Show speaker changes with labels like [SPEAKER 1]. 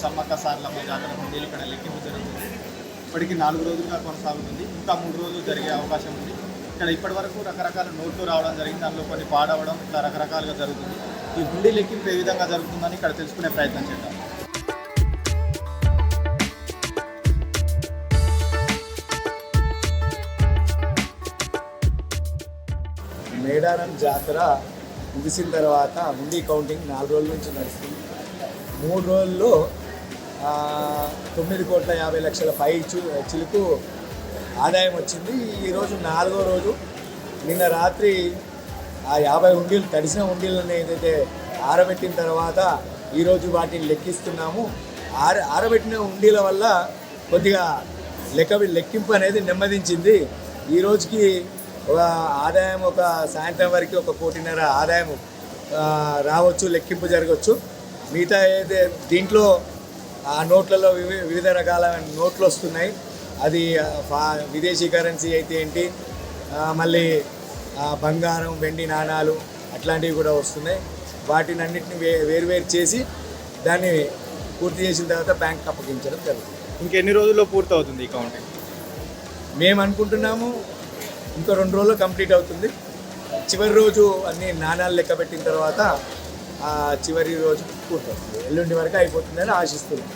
[SPEAKER 1] సమ్మక్క సార్లమ్మ జాతర హుండీలు ఇక్కడ లెక్కింపు జరుగుతుంది. ఇప్పటికీ నాలుగు రోజులుగా కొనసాగుతుంది. ఇంకా మూడు రోజులు జరిగే అవకాశం ఉంది. ఇక్కడ ఇప్పటి వరకు రకరకాల నోట్లు రావడం జరిగింది. దానిలో కొన్ని పాడవడం ఇట్లా రకరకాలుగా జరుగుతుంది. ఈ హుండీ లెక్కింపు ఏ విధంగా జరుగుతుందని ఇక్కడ తెలుసుకునే ప్రయత్నం చేద్దాం.
[SPEAKER 2] మేడారం జాతర ముగిసిన తర్వాత హుండీ కౌంటింగ్ నాలుగు రోజుల నుంచి నడుస్తుంది. మూడు రోజుల్లో తొమ్మిది కోట్ల యాభై లక్షల పై చిలుకు ఆదాయం వచ్చింది. ఈరోజు నాలుగో రోజు. నిన్న రాత్రి ఆ యాభై ఉండీలు తడిసిన ఉండీలను ఏదైతే ఆరబెట్టిన తర్వాత ఈరోజు వాటిని లెక్కిస్తున్నాము. ఆర ఆరబెట్టిన ఉండీల వల్ల కొద్దిగా లెక్క లెక్కింపు అనేది నెమ్మదించింది. ఈ రోజుకి ఒక ఆదాయం ఒక సాయంత్రం వరకు ఒక కోటిన్నర ఆదాయం రావచ్చు లెక్కింపు జరగవచ్చు. మిగతా ఏదైతే దీంట్లో ఆ నోట్లలో వివి వివిధ రకాల నోట్లు వస్తున్నాయి అది విదేశీ కరెన్సీ అయితే ఏంటి? మళ్ళీ బంగారం వెండి నాణాలు అట్లాంటివి కూడా వస్తున్నాయి. వాటిని అన్నిటిని వే వేరువేరు చేసి దాన్ని పూర్తి చేసిన తర్వాత బ్యాంక్ అప్పగించడం జరుగుతుంది.
[SPEAKER 1] ఇంకెన్ని రోజుల్లో పూర్తవుతుంది ఈ కౌంటింగ్?
[SPEAKER 2] మేము అనుకుంటున్నాము ఇంకో రెండు రోజుల్లో కంప్లీట్ అవుతుంది. చివరి రోజు అన్ని నాణాలు లెక్క పెట్టిన తర్వాత చివరి రోజు పూర్తవుతుంది. ఎల్లుండి వరకు అయిపోతుందని ఆశిస్తున్నాను